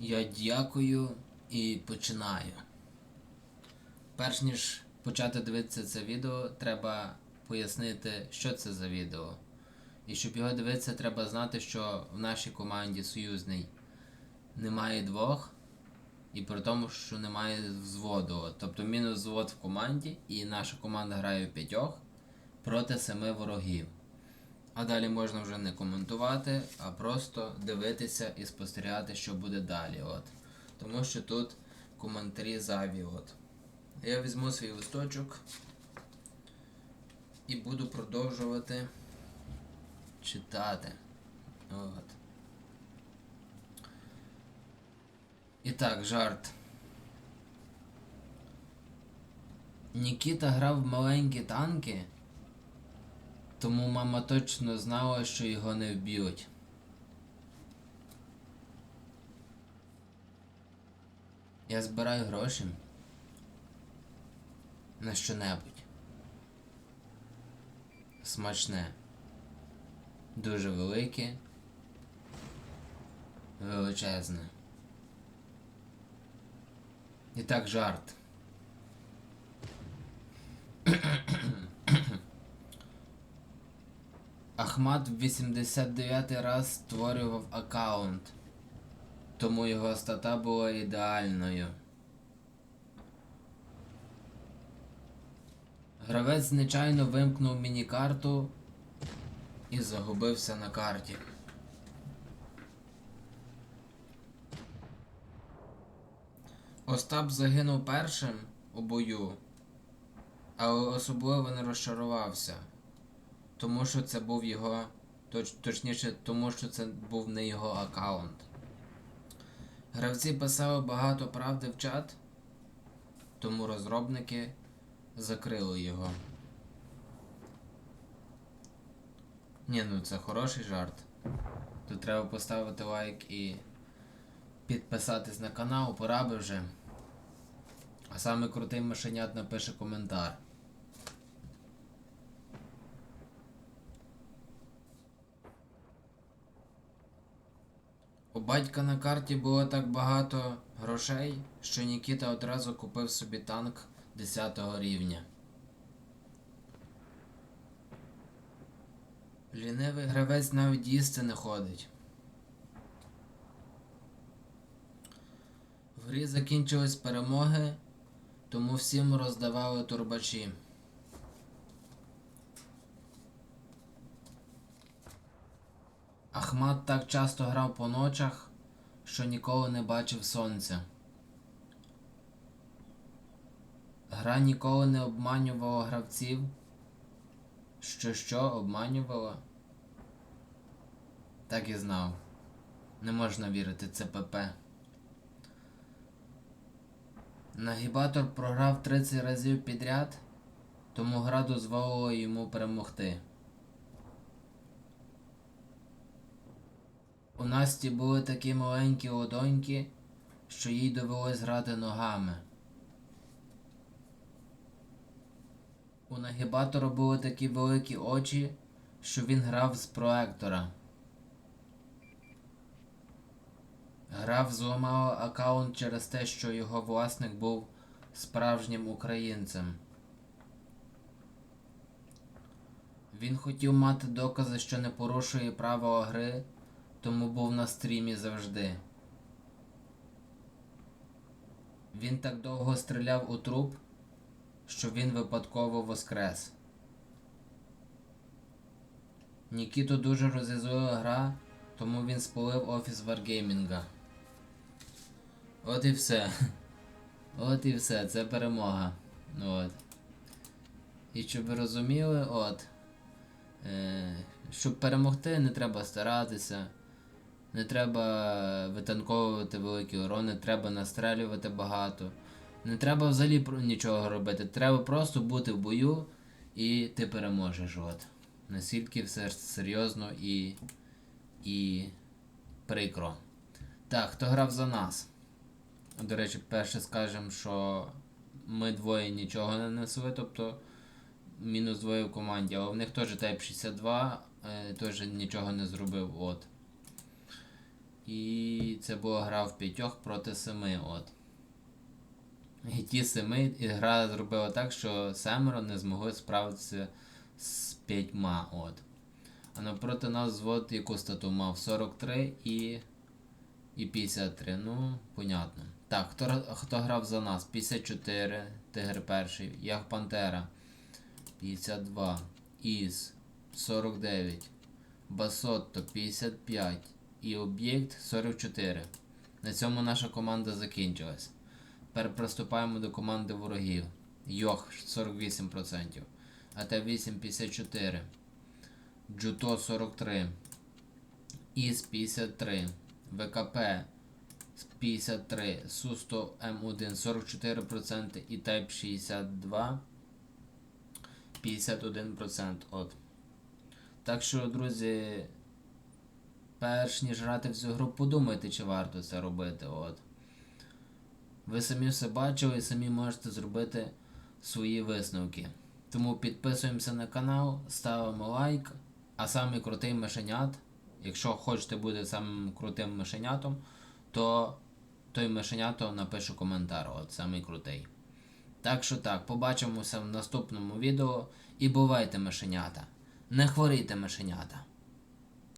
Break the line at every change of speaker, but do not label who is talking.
Я дякую і починаю. Перш ніж почати дивитися це відео, треба пояснити, що це за відео. І щоб його дивитися, треба знати, що в нашій команді союзній немає двох, і при тому, що немає взводу. Тобто мінус взвод в команді, і наша команда грає в п'ятьох проти семи ворогів. А далі можна вже не коментувати, а просто дивитися і спостерігати, що буде далі. От. Тому що тут коментарі зайві. От. Я візьму свій листочок і буду продовжувати читати. От. І так, жарт. Нікіта грав в маленькі танки. Тому мама точно знала, що його не вб'ють. Я збираю гроші на що-небудь. Смачне. Дуже велике. Величезне. І так жарт. Ахмат в 89 раз створював аккаунт, тому його стата була ідеальною. Гравець нечайно вимкнув міні-карту і загубився на карті. Остап загинув першим у бою, але особливо не розчарувався тому що це був його. Точ, точніше, тому що це був не його аккаунт. Гравці писали багато правди в чат, тому розробники закрили його. Ні, ну це хороший жарт. Тут треба поставити лайк і підписатись на канал, пора би вже. А саме крутий мишенят напише коментар. У батька на карті було так багато грошей, що Нікіта одразу купив собі танк 10 рівня. Лінивий гравець навіть їсти не ходить. В грі закінчились перемоги, тому всім роздавали турбачі. Ахмат так часто грав по ночах, що ніколи не бачив сонця. Гра ніколи не обманювала гравців. Що що обманювала? Так і знав. Не можна вірити, це ПП. Нагібатор програв 30 разів підряд, тому гра дозволила йому перемогти. У Насті були такі маленькі ладоньки, що їй довелось грати ногами. У нагібатора були такі великі очі, що він грав з проектора. Гра взламала аккаунт через те, що його власник був справжнім українцем. Він хотів мати докази, що не порушує правила гри тому був на стрімі завжди. Він так довго стріляв у труп, що він випадково воскрес. Нікіту дуже розізлила гра, тому він спалив офіс Wargaming. От і все. От і все, це перемога. От. І щоб ви розуміли, от. Е, щоб перемогти, не треба старатися. Не треба витанковувати великі урони, треба настрелювати багато. Не треба взагалі нічого робити. Треба просто бути в бою і ти переможеш. От. Наскільки все серйозно і і прикро. Так, хто грав за нас? До речі, перше скажемо, що ми двоє нічого не несли, тобто мінус двоє в команді, але в них теж Type 62 е, теж нічого не зробив. от. І це була гра в п'ятьох проти семи. От. І ті семи, і гра зробила так, що семеро не змогли справитися з п'ятьма. От. А навпроти нас звод яку стату мав 43 і. І 53. Ну, понятно. Так, хто, хто грав за нас? 54, Тигр перший, Ях Пантера. 52. Із 49. Басотто 55 і об'єкт 44. На цьому наша команда закінчилась. Тепер приступаємо до команди ворогів. Йох 48%. АТ-8 54. Джуто 43. ІС 53. ВКП 53. Су100 М1 44% і Type 62 51%. От. Так що, друзі, перш ніж грати в цю гру, подумайте, чи варто це робити. От. Ви самі все бачили і самі можете зробити свої висновки. Тому підписуємося на канал, ставимо лайк, а самий крутий мишенят, якщо хочете бути самим крутим мишенятом, то той мишенято напише коментар, от самий крутий. Так що так, побачимося в наступному відео і бувайте мишенята. Не хворійте мишенята.